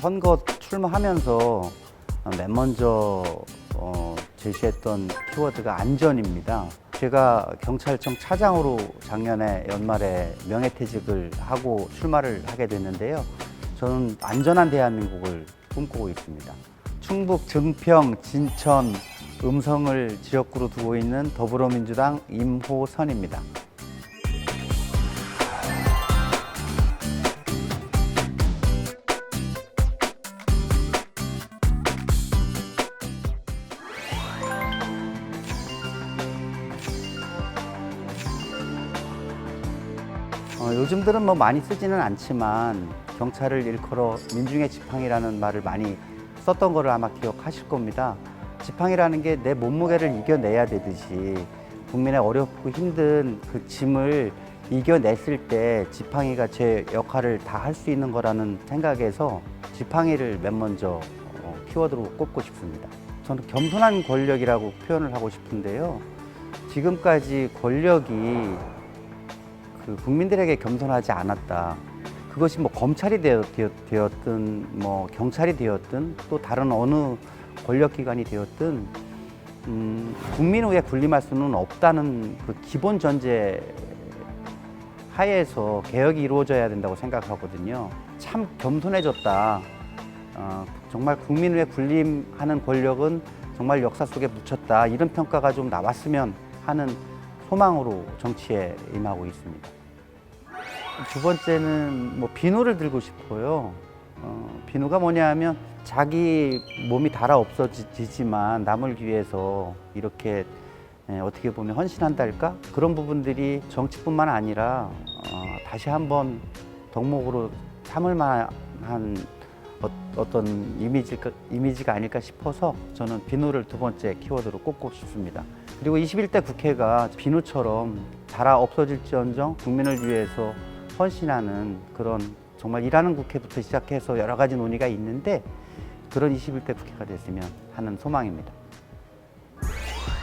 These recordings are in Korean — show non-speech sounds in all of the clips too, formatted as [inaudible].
선거 출마하면서 맨 먼저 어, 제시했던 키워드가 안전입니다. 제가 경찰청 차장으로 작년에 연말에 명예퇴직을 하고 출마를 하게 됐는데요. 저는 안전한 대한민국을 꿈꾸고 있습니다. 충북 증평, 진천, 음성을 지역구로 두고 있는 더불어민주당 임호선입니다. 어, 요즘 들은 뭐 많이 쓰지는 않지만 경찰을 일컬어 민중의 지팡이라는 말을 많이 썼던 거를 아마 기억하실 겁니다. 지팡이라는 게 내 몸무게를 이겨내야 되듯이 국민의 어렵고 힘든 그 짐을 이겨냈을 때 지팡이가 제 역할을 다 할 수 있는 거라는 생각에서 지팡이를 맨 먼저 어, 키워드로 꼽고 싶습니다. 저는 겸손한 권력이라고 표현을 하고 싶은데요. 지금까지 권력이 그 국민들에게 겸손하지 않았다. 그것이 뭐 검찰이 되었, 되었, 든 뭐 경찰이 되었든 또 다른 어느 권력기관이 되었든 음, 국민 후에 군림할 수는 없다는 그 기본 전제 하에서 개혁이 이루어져야 된다고 생각하거든요. 참 겸손해졌다. 어, 정말 국민 후에 군림하는 권력은 정말 역사 속에 묻혔다. 이런 평가가 좀 나왔으면 하는 소망으로 정치에 임하고 있습니다. 두 번째는 뭐 비누를 들고 싶어요. 어, 비누가 뭐냐 하면 자기 몸이 달아 없어지지만 남을 위해서 이렇게 예, 어떻게 보면 헌신한달까 그런 부분들이 정치뿐만 아니라 어, 다시 한번 덕목으로 삼을 만한 어, 떤 이미지가, 이미지가 아닐까 싶어서 저는 비누를 두 번째 키워드로 꼽고 싶습니다. 그리고 21대 국회가 비누처럼 달아 없어질지언정 국민을 위해서 헌신하는 그런 정말 일하는 국회부터 시작해서 여러 가지 논의가 있는데 그런 21대 국회가 됐으면 하는 소망입니다.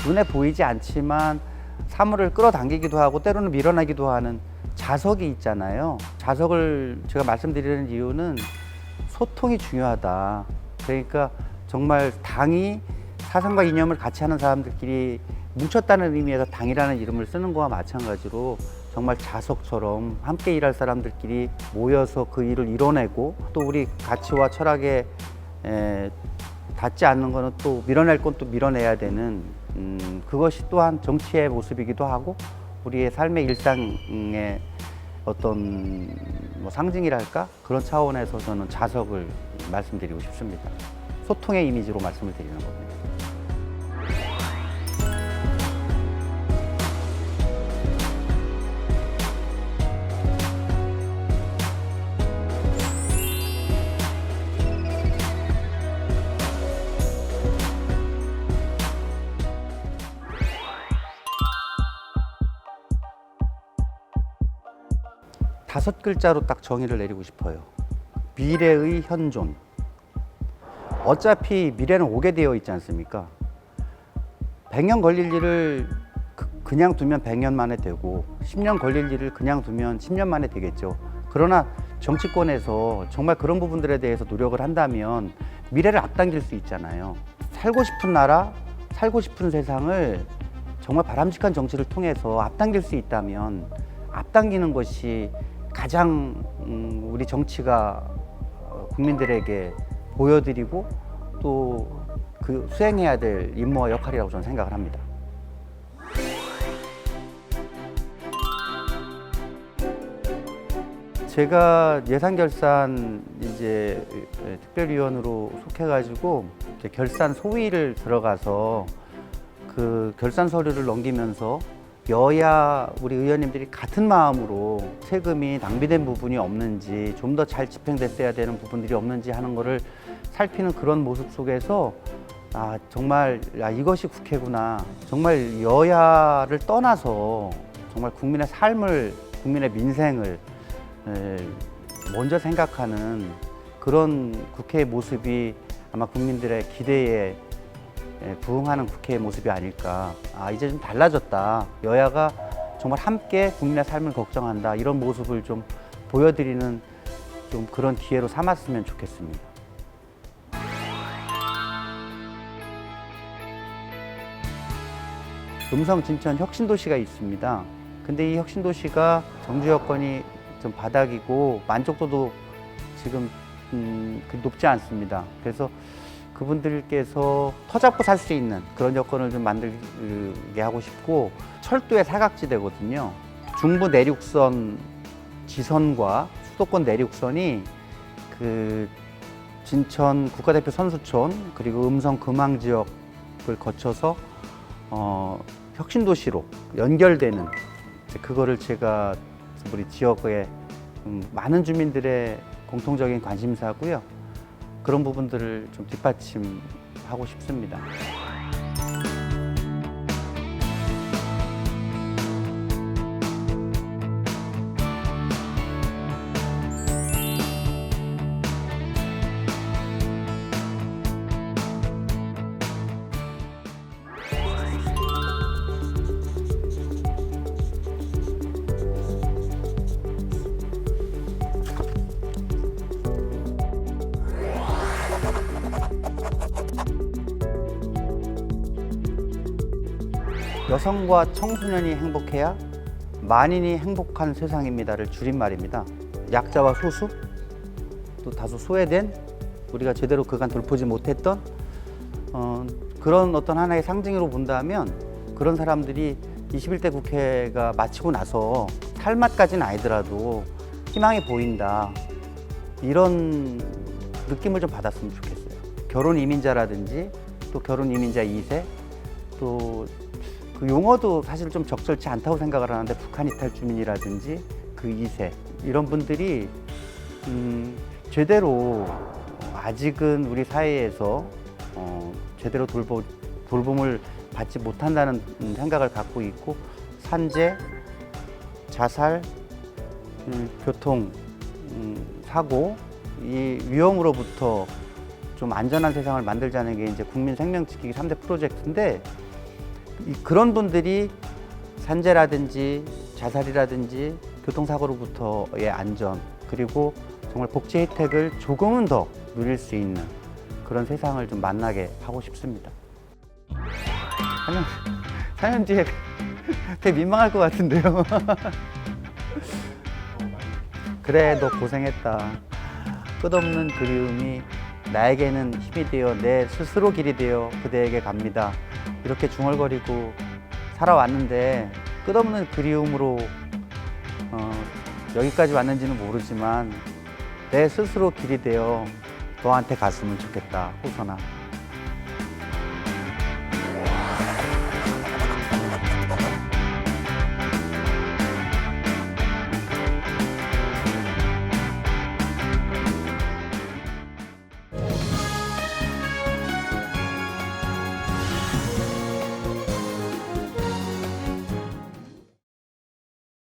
눈에 보이지 않지만 사물을 끌어당기기도 하고 때로는 밀어내기도 하는 자석이 있잖아요. 자석을 제가 말씀드리는 이유는 소통이 중요하다. 그러니까 정말 당이 사상과 이념을 같이 하는 사람들끼리 뭉쳤다는 의미에서 당이라는 이름을 쓰는 거와 마찬가지로 정말 자석처럼 함께 일할 사람들끼리 모여서 그 일을 이뤄내고 또 우리 가치와 철학에 에, 닿지 않는 거는 또 밀어낼 건 또 밀어내야 되는 음, 그것이 또한 정치의 모습이기도 하고 우리의 삶의 일상의 어떤 뭐 상징이랄까 그런 차원에서 저는 자석을 말씀드리고 싶습니다. 소통의 이미지로 말씀을 드리는 겁니다. 다섯 글자로 딱 정의를 내리고 싶어요. 미래의 현존. 어차피 미래는 오게 되어 있지 않습니까? 100년 걸릴 일을 그, 냥 두면 100년 만에 되고 10년 걸릴 일을 그냥 두면 10년 만에 되겠죠. 그러나 정치권에서 정말 그런 부분들에 대해서 노력을 한다면 미래를 앞당길 수 있잖아요. 살고 싶은 나라, 살고 싶은 세상을 정말 바람직한 정치를 통해서 앞당길 수 있다면 앞당기는 것이 가장 음, 우리 정치가 어, 국민들에게 보여드리고 또 그 수행해야 될 임무와 역할이라고 저는 생각을 합니다. 제가 예산 결산 이제 특별위원으로 속해가지고 결산 소위를 들어가서 그 결산 서류를 넘기면서 여야 우리 의원님들이 같은 마음으로 세금이 낭비된 부분이 없는지 좀 더 잘 집행됐어야 되는 부분들이 없는지 하는 거를 살피는 그런 모습 속에서 아 정말 야 이것이 국회구나. 정말 여야를 떠나서 정말 국민의 삶을 국민의 민생을 에, 먼저 생각하는 그런 국회의 모습이 아마 국민들의 기대에 예, 예, 부응하는 국회의 모습이 아닐까. 아, 이제 좀 달라졌다. 여야가 정말 함께 국민의 삶을 걱정한다. 이런 모습을 좀 보여드리는 좀 그런 기회로 삼았으면 좋겠습니다. 음성 진천 혁신도시가 있습니다. 근데 이 혁신도시가 정주 여건이 좀 바닥이고 만족도도 지금 음, 그 높지 않습니다. 그래서 그분들께서 터잡고 살 수 있는 그런 여건을 좀 만들게 하고 싶고 철도의 사각지대거든요. 중부 내륙선 지선과 수도권 내륙선이 그 진천 국가대표 선수촌 그리고 음성 금왕 지역을 거쳐서 어, 혁신 도시로 연결되는 이제 그거를 제가 우리 지역의 음, 많은 주민들의 공통적인 관심사고요. 그런 부분들을 좀 뒷받침하고 싶습니다. 여성과 청소년이 행복해야 만인이 행복한 세상입니다를 줄임말입니다. 약자와 소수, 또 다소 소외된 우리가 제대로 그간 돌보지 못했던 어, 그런 어떤 하나의 상징으로 본다면 그런 사람들이 21대 국회가 마치고 나서 탈맛까지는 아니더라도 희망이 보인다 이런 느낌을 좀 받았으면 좋겠어요. 결혼 이민자라든지 또 결혼 이민자 2세 또 그 용어도 사실 좀 적절치 않다고 생각을 하는데 북한 이탈 주민이라든지 그 2세 이런 분들이 음, 제대로 아직은 우리 사회에서 어, 제대로 돌보, 돌봄을 받지 못한다는 음, 생각을 갖고 있고 산재, 자살, 음, 교통 음, 사고 이 위험으로부터 좀 안전한 세상을 만들자는 게 이제 국민 생명 지키기 3대 프로젝트인데 이 그런 분들이 산재라든지 자살이라든지 교통사고로부터의 안전 그리고 정말 복지 혜택을 조금은 더 누릴 수 있는 그런 세상을 좀 만나게 하고 싶습니다. 4년, 4년 뒤에 [laughs] 되게 민망할 것 같은데요. [laughs] 그래, 너 고생했다. 끝없는 그리움이 나에게는 힘이 되어 내 스스로 길이 되어 그대에게 갑니다. 이렇게 중얼거리고 살아왔는데 끝없는 그리움으로 어, 여기까지 왔는지는 모르지만 내 스스로 길이 되어 너한테 갔으면 좋겠다, 호선아.